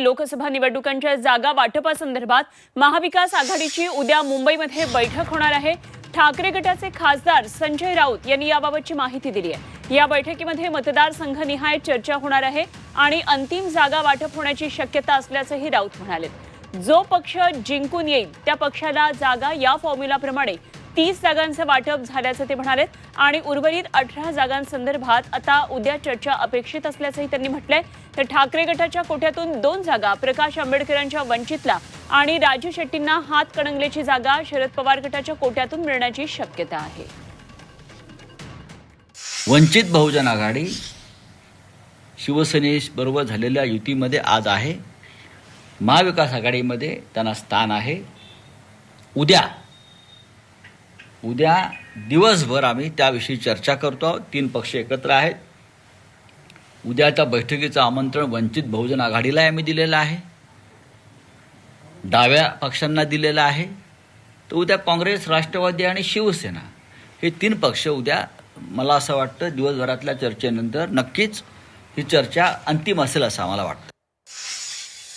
लोकसभा निवडणुकांच्या जागा वाटपासंदर्भात महाविकास आघाडीची उद्या मुंबईमध्ये बैठक होणार आहे. ठाकरे गटाचे खासदार संजय राऊत यांनी याबाबतची माहिती दिली आहे. या बैठकीमध्ये मतदारसंघनिहाय चर्चा होणार आहे आणि अंतिम जागा वाटप होण्याची शक्यता असल्याचंही राऊत म्हणाले. जो पक्ष जिंकून येईल त्या पक्षाला जागा या फॉर्म्युलाप्रमाणे तीस जागांचं वाटप झाल्याचं ते म्हणाले आणि उर्वरित अठरा जागांसंदर्भात आता उद्या चर्चा अपेक्षित असल्याचंही त्यांनी म्हटलंय. तर ठाकरे गटाच्या कोट्यातून दोन जागा प्रकाश आंबेडकरांच्या वंचितला आणि राजू शेट्टींना हातकणंगलेची जागा शरद पवार गटाच्या कोट्यातून मिळण्याची शक्यता आहे. वंचित बहुजन आघाडी शिवसेनेबरोबर झालेल्या युतीमध्ये आज आहे. महाविकास आघाडीमध्ये त्यांना स्थान आहे. उद्या उद्या दिवसभर आम्ही त्याविषयी चर्चा करतो आहोत. तीन पक्ष एकत्र आहेत. उद्याच्या बैठकीचं आमंत्रण वंचित बहुजन आघाडीला आम्ही दिलेलं आहे. डाव्या पक्षांना दिलेलं आहे. तर उद्या काँग्रेस राष्ट्रवादी आणि शिवसेना हे तीन पक्ष उद्या मला असं वाटतं दिवसभरातल्या चर्चेनंतर नक्कीच ही चर्चा अंतिम असेल असं आम्हाला वाटतं.